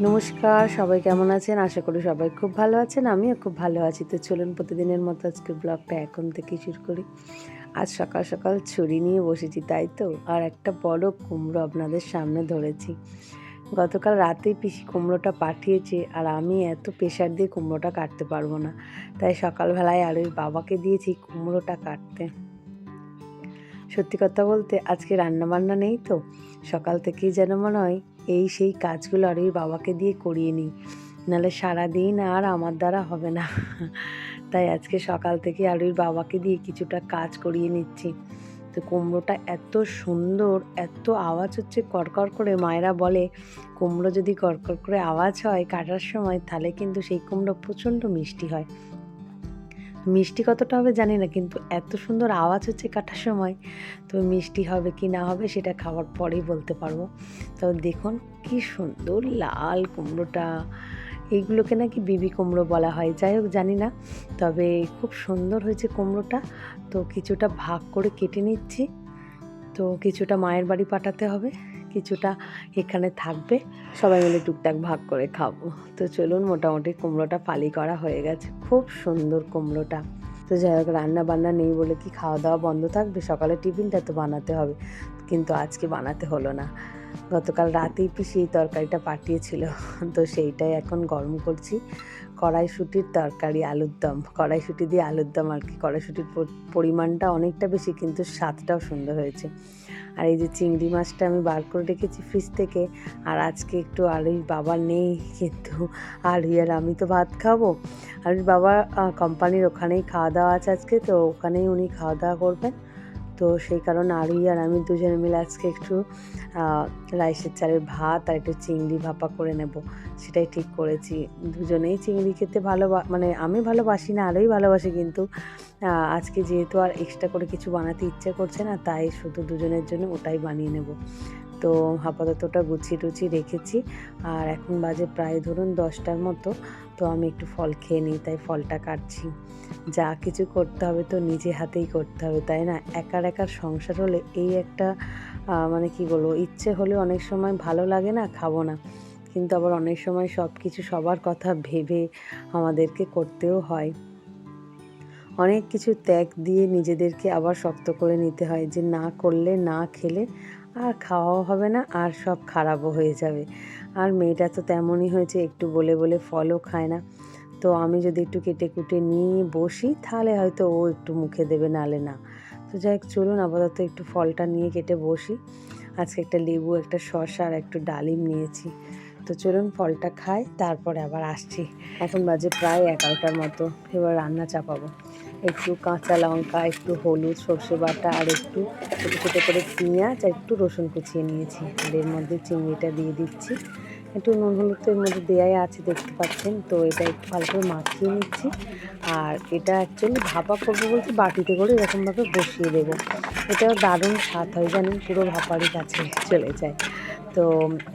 নমস্কার, সবাই কেমন আছেন? আশা করি সবাই খুব ভালো আছেন, আমিও খুব ভালো আছি। তো চলুন প্রতিদিনের মতো আজকে ব্লগটা এখন থেকে শুরু করি। আজ সকাল সকাল ছুরি নিয়ে বসেছি, তাই তো? আর একটা বড় কুমড়ো আপনাদের সামনে ধরেছি। গতকাল রাতেই পিসি কুমড়োটা পাঠিয়েছে, আর আমি এত প্রেশার দিয়ে কুমড়োটা কাটতে পারব না। তাই সকালবেলায় আর ওই বাবাকে দিয়েছি কুমড়োটা কাটতে। সত্যি কথা বলতে, আজকে রান্না বান্না নেই তো? সকাল থেকেই যেন মনে হয় এই সেই কাজগুলো আর ওই বাবাকে দিয়ে করিয়ে নিই। নাহলে সারাদিন আর আমার দ্বারা হবে না। তাই আজকে সকাল থেকে আরুর বাবাকে দিয়ে কিছুটা কাজ করিয়ে নিচ্ছি। তো কুমড়োটা এত সুন্দর, এত আওয়াজ হচ্ছে করকর করে। মায়েরা বলে, কুমড়ো যদি করকর করে আওয়াজ হয় কাটার সময়, তাহলে কিন্তু সেই কুমড়ো প্রচণ্ড মিষ্টি হয়। মিষ্টি কতটা হবে জানি না, কিন্তু এত সুন্দর আওয়াজ হচ্ছে কাটার সময়, তো মিষ্টি হবে কি না হবে সেটা খাওয়ার পরেই বলতে পারব। তো দেখুন কি সুন্দর লাল কুমড়োটা এইগুলোকে নাকি বিবি কুমড়ো বলা হয়, যাই হোক জানি না, তবে খুব সুন্দর হয়েছে কুমড়োটা। তো কিছুটা ভাগ করে কেটে নিচ্ছি, তো কিছুটা মায়ের বাড়ি পাঠাতে হবে। কিছুটা এখানে থাকবে। সবাই মিলে টুকটাক ভাগ করে খাব। তো চলুন মোটামুটি কুমড়োটা ফালি করা হয়ে গেছে। খুব সুন্দর কুমড়োটা। তো যাই হোক রান্না বান্না নেই বলে কি খাওয়া দাওয়া বন্ধ থাকবে? সকালে টিফিনটা তো বানাতে হবে। কিন্তু আজকে বানাতে হলো না। গতকাল রাতেই পিসি এই তরকারিটা পাঠিয়েছিল। তো সেইটাই এখন গরম করছি। কড়াইশুটির তরকারি, আলুর দম। কড়াইশুটি দিয়ে আলুর দম আর কি। কড়াইশুটির পরিমাণটা অনেকটা বেশি, কিন্তু স্বাদটাও সুন্দর হয়েছে। আর এই যে চিংড়ি মাছটা আমি বার করে রেখেছি ফ্রিজ থেকে, আর আজকে একটু আলুর বাবা নেই, কিন্তু আলু আর আমি তো ভাত খাব। আলুর বাবা কোম্পানির ওখানেই খাওয়া দাওয়া আছে আজকে, তো ওখানেই উনি খাওয়া দাওয়া করবেন। তো সেই কারণে আরুই আর আমি দুজনে মিলে আজকে একটু রাইসের চালের ভাত আর একটু চিংড়ি ভাপা করে নেব। সেটাই ঠিক করেছি। দুজনেই চিংড়ি খেতে ভালো মানে আমি ভালোবাসি না, আরোই ভালোবাসি কিন্তু আজকে যেহেতু আর এক্সট্রা করে কিছু বানাতে ইচ্ছে করছে না, তাই শুধু দুজনের জন্য ওটাই বানিয়ে নেব। তো আপাতত ওটা গুছিয়ে টুছিয়ে রেখেছি। আর এখন বাজে প্রায় ধরুন দশটার মতো, তো আমি একটু ফল খেয়ে নিই, তাই ফলটা কাটছি। যা কিছু করতে হবে তো নিজে হাতেই করতে হবে, তাই না? একার একার সংসার হলে এই একটা মানে কি বলব, ইচ্ছে হলে অনেক সময় ভালো লাগে না, খাব না। কিন্তু আবার অনেক সময় সব কিছু সবার কথা ভেবে আমাদেরকে করতেও হয়। অনেক কিছু ত্যাগ দিয়ে নিজেদেরকে আবার শক্ত করে নিতে হয় যে না করলে, না খেলে আর খাওয়াও হবে না, আর সব খারাপও হয়ে যাবে। আর মেয়েটা তো তেমনই হয়েছে, একটু বলে বলে ফলও খায় না। তো আমি যদি একটু কেটে কুটে নিয়ে বসি, তাহলে হয়তো ও একটু মুখে দেবে, নালে না। তো যাই চলুন আপাতত একটু ফলটা নিয়ে কেটে বসি। আজকে একটা লেবু, একটা শসা আর একটু ডালিম নিয়েছি। তো চলুন ফলটা খাই, তারপরে আবার আসছি। এখন বাজে প্রায় এগারোটার মতো, এবার রান্না চাপাবো। একটু কাঁচা লঙ্কা, একটু হলুদ, সর্ষে বাটা আর একটু ছোটো ছোটো করে পেঁয়াজ আর একটু রসুন কুচিয়ে নিয়েছি। এর মধ্যে চিংড়িটা দিয়ে দিচ্ছি। একটু নুন হলুদ তো এর মধ্যে দেয়াই আছে, দেখতে পাচ্ছেন? তো এটা একটু ভালো করে মাখিয়ে নিচ্ছি। আর এটা অ্যাকচুয়ালি ভাপা করব বলতে বাটিতে করে এরকমভাবে বসিয়ে দেবো। এটাও দারুণ স্বাদ হয় জানেন, পুরো ভাপারই কাছে চলে যায়। তো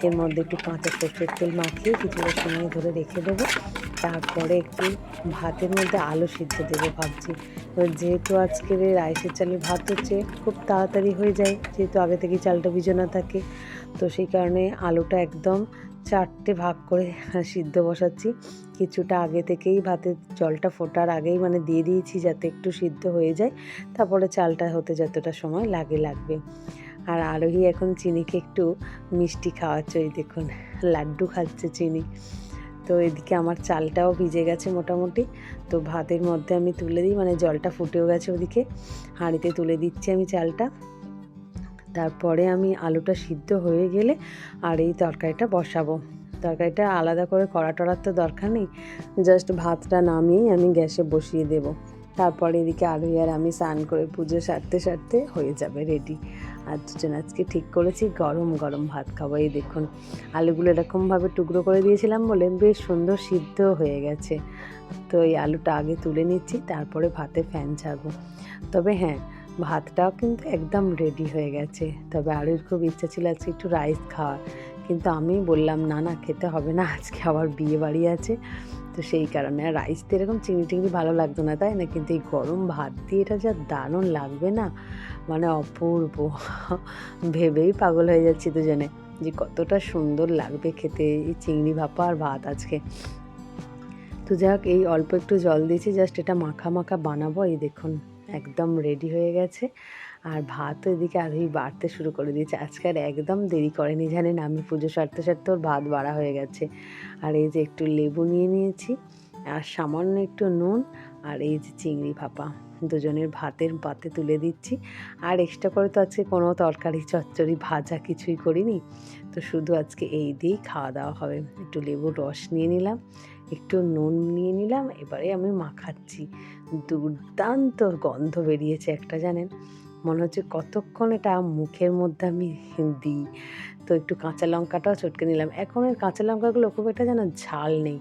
এর মধ্যে একটু কাঁচা সর্ষের তেল মাখিয়ে কিছুটা সময় ধরে রেখে দেবো। তারপরে একটু ভাতের মধ্যে আলু সিদ্ধ দেবো ভাবছি। যেহেতু আজকের এই রাইসের চালের ভাত হচ্ছে, খুব তাড়াতাড়ি হয়ে যায়, যেহেতু আগে থেকে চালটা ভিজানো থাকে। তো সেই কারণে আলুটা একদম চারটে ভাগ করে সিদ্ধ বসাচ্ছি। কিছুটা আগে থেকেই ভাতের জলটা ফোটার আগেই মানে দিয়ে দিয়েছি যাতে একটু সিদ্ধ হয়ে যায়, তারপরে চালটা হতে যতটা সময় লাগে লাগবে। আর আরোহী এখন চিনিকে একটু মিষ্টি খাওয়াচ্ছে, ওই দেখুন, লাড্ডু খাচ্ছে চিনি। তো এদিকে আমার চালটাও ভিজে গেছে মোটামুটি। তো ভাতের মধ্যে আমি তুলে দিই মানে জলটা ফুটেও গেছে ওদিকে। হাঁড়িতে তুলে দিচ্ছি আমি চালটা। তারপরে আমি আলুটা সিদ্ধ হয়ে গেলে আর এই তরকারিটা বসাবো। তরকারিটা আলাদা করে কড়া টড়ার তো দরকার নেই, জাস্ট ভাতটা নামিয়েই আমি গ্যাসে বসিয়ে দেব। তারপরে এদিকে আলু আর আমি স্নান করে পুজো সারতে সারতে হয়ে যাবে রেডি আর দুজন আজকে ঠিক করেছি, গরম গরম ভাত খাব। এই দেখুন, আলুগুলো এরকমভাবে টুকরো করে দিয়েছিলাম বলে বেশ সুন্দর সিদ্ধ হয়ে গেছে। তো এই আলুটা আগে তুলে নিচ্ছি, তারপরে ভাতে ফ্যান ছাড়বো। তবে হ্যাঁ ভাতটাও কিন্তু একদম রেডি হয়ে গেছে। তবে আলুর খুব ইচ্ছা ছিল আজকে একটু রাইস খাওয়ার। কিন্তু আমি বললাম, না না, খেতে হবে না, আজকে আবার বিয়ে বাড়ি আছে। তো সেই কারণে আর রাইস তো এরকম চিংড়ি টিংড়ি ভালো লাগতো না, তাই না? কিন্তু এই গরম ভাত দিয়ে এটা যা দারুণ লাগবে না? মানে অপূর্ব। ভেবেই পাগল হয়ে যাচ্ছি দুজনে যে কতটা সুন্দর লাগবে খেতে এই চিংড়ি ভাপা আর ভাত আজকে। তো যাক, এই অল্প একটু জল দিয়েছি জাস্ট এটা মাখা মাখা বানাবো। এই দেখুন, একদম রেডি হয়ে গেছে। আর ভাতও এদিকে আরোই বাড়তে শুরু করে দিয়েছে। আজকে আর একদম দেরি করেনি জানেন? আমি পুজো সারতে সারতে ওর ভাত বাড়া হয়ে গেছে। আর এই যে একটু লেবু নিয়ে নিয়েছি, আর সামান্য একটু নুন, আর এই যে চিংড়ি ভাপা। দুজনের ভাতের পাতে তুলে দিচ্ছি। আর এক্সট্রা করে তো আজকে কোনো তরকারি, চচ্চড়ি, ভাজা কিছুই করিনি। তো শুধু আজকে এই দিয়েই খাওয়া দাওয়া হবে। একটু লেবুর রস নিয়ে নিলাম, একটু নুন নিয়ে নিলাম, এবারে আমি মাখাচ্ছি। দুর্দান্ত গন্ধ বেরিয়েছে একটা জানেন? মনে হচ্ছে কতক্ষণ এটা মুখের মধ্যে আমি দিই। তো একটু কাঁচা লঙ্কাটাও চটকে নিলাম। এখন এর কাঁচা লঙ্কাগুলো খুব একটা যেন ঝাল নেই,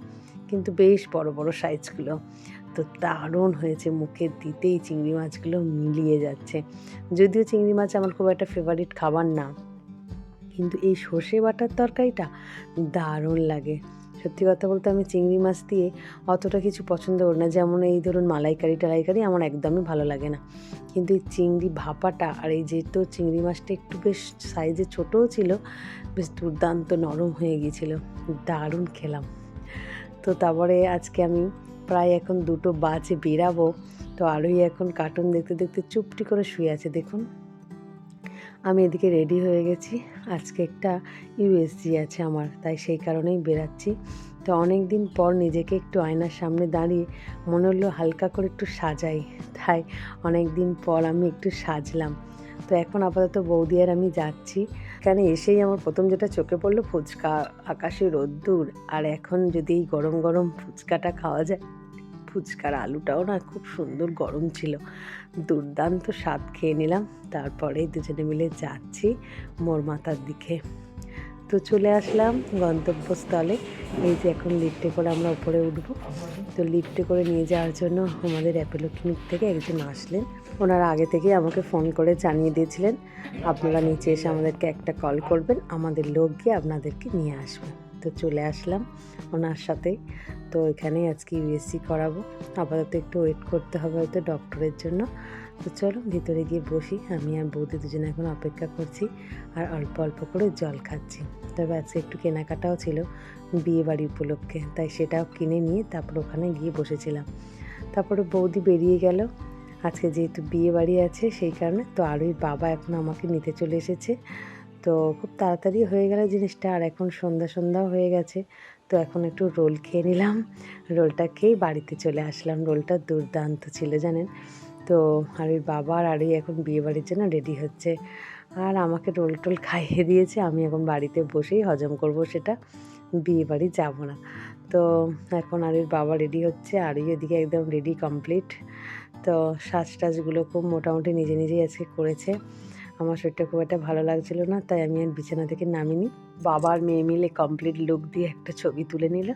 কিন্তু বেশ বড় বড় সাইজগুলো। তো দারুণ হয়েছে, মুখে দিতেই চিংড়ি মাছগুলো মিলিয়ে যাচ্ছে। যদিও চিংড়ি মাছ আমার খুব একটা ফেভারিট খাবার না, কিন্তু এই সর্ষে বাটার তরকারিটা দারুণ লাগে। সত্যি কথা বলতে আমি চিংড়ি মাছ দিয়ে অতটা কিছু পছন্দ করি না। যেমন এই ধরুন মালাইকারি টালাইকারি আমার একদমই ভালো লাগে না। কিন্তু এই চিংড়ি ভাপাটা আর এই যেহেতু চিংড়ি মাছটা একটু বেশ সাইজে ছোটও ছিল, বেশ দুর্দান্ত নরম হয়ে গিয়েছিল। দারুণ খেলাম। তো তারপরে আজকে আমি প্রায় এখন দুটো বাজে বেরাবো। তো আরোই এখন কার্টুন দেখতে দেখতে চুপটি করে শুয়ে আছে, দেখুন। আমি এদিকে রেডি হয়ে গেছি। আজকে একটা ইউএসজি আছে আমার, তাই সেই কারণেই বেরাচ্ছি। তো অনেক দিন পর নিজেকে একটু আয়নার সামনে দাঁড়িয়ে মনে হলো হালকা করে একটু সাজাই। তাই অনেক দিন পর আমি একটু সাজলাম। তো এখন আপাতত বৌদি আর আমি যাচ্ছি। এখানে এসেই আমার প্রথম যেটা চোখে পড়ল ফুচকা, আকাশে রোদ্দুর। আর এখন যদি এই গরম গরম ফুচকাটা খাওয়া যায় ফুচকার আলুটাও না খুব সুন্দর গরম ছিল। দুর্দান্ত স্বাদ খেয়ে নিলাম। তারপরে দুজনে মিলে যাচ্ছি মোর মাথার দিকে। তো চলে আসলাম গন্তব্যস্থলে। এই যে এখন লিফটে করে আমরা উপরে উঠবো। তো লিফটে করে নিয়ে যাওয়ার জন্য আমাদের অ্যাপেলো ক্লিনিক থেকে একজন আসলেন। ওনারা আগে থেকেই আমাকে ফোন করে জানিয়ে দিয়েছিলেন। আপনারা নিচে এসে আমাদেরকে একটা কল করবেন। আমাদের লোক গিয়ে আপনাদেরকে নিয়ে আসবে। তো চলে আসলাম ওনার সাথেই তো এখানেই আজকে ইউএসসি করাবো। আপাতত একটু ওয়েট করতে হবে হয়তো ডক্টরের জন্য। তো চলো ভিতরে গিয়ে বসি। আমি আর বৌদি দুজনে এখন অপেক্ষা করছি আর অল্প অল্প করে জল খাচ্ছি। তবে আজকে একটু কেনাকাটাও ছিল বিয়ে বাড়ি উপলক্ষে, তাই সেটাও কিনে নিয়ে তারপর ওখানে গিয়ে বসেছিলাম। তারপরে বৌদি বেরিয়ে গেল। আজকে যেহেতু বিয়ে বাড়ি আছে সেই কারণে তো আরোই বাবা এখন আমাকে নিতে চলে এসেছে। তো খুব তাড়াতাড়ি হয়ে গেল জিনিসটা, আর এখন সন্ধ্যা সন্ধ্যাও হয়ে গেছে। তো এখন একটু রোল খেয়ে নিলাম। রোলটা খেয়েই বাড়িতে চলে আসলাম। রোলটা দুর্দান্ত ছিল, জানেন? তো আর ওই বাবা আর ওই এখন বিয়ে বাড়ির জন্য রেডি হচ্ছে। আর আমাকে রোল টোল খাইয়ে দিয়েছে। আমি এখন বাড়িতে বসেই হজম করব সেটা। বিয়ে বাড়ি যাব না। তো এখন আর ওর বাবা রেডি হচ্ছে। আর এদিকে একদম রেডি কমপ্লিট। তো সাজ টাজগুলো খুব মোটামুটি নিজে নিজেই আজকে করেছে। আমার শরীরটা খুব একটা ভালো লাগছিল না, তাই আমি আর বিছানা থেকে নামিনি। বাবার মেয়ে মিলে কমপ্লিট লুক দিয়ে একটা ছবি তুলে নিল।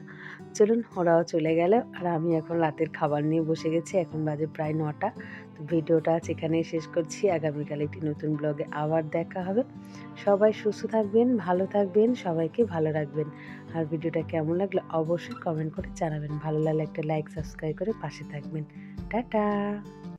চলুন, ওরাও চলে গেল আর আমি এখন রাতের খাবার নিয়ে বসে গেছি। এখন বাজে প্রায় নটা। তো ভিডিওটা আজ এখানেই শেষ করছি। আগামীকাল একটি নতুন ব্লগে আবার দেখা হবে। সবাই সুস্থ থাকবেন, ভালো থাকবেন, সবাইকে ভালো রাখবেন। আর ভিডিওটা কেমন লাগল অবশ্যই কমেন্ট করে জানাবেন। ভালো লাগলে একটা লাইক সাবস্ক্রাইব করে পাশে থাকবেন। টাটা!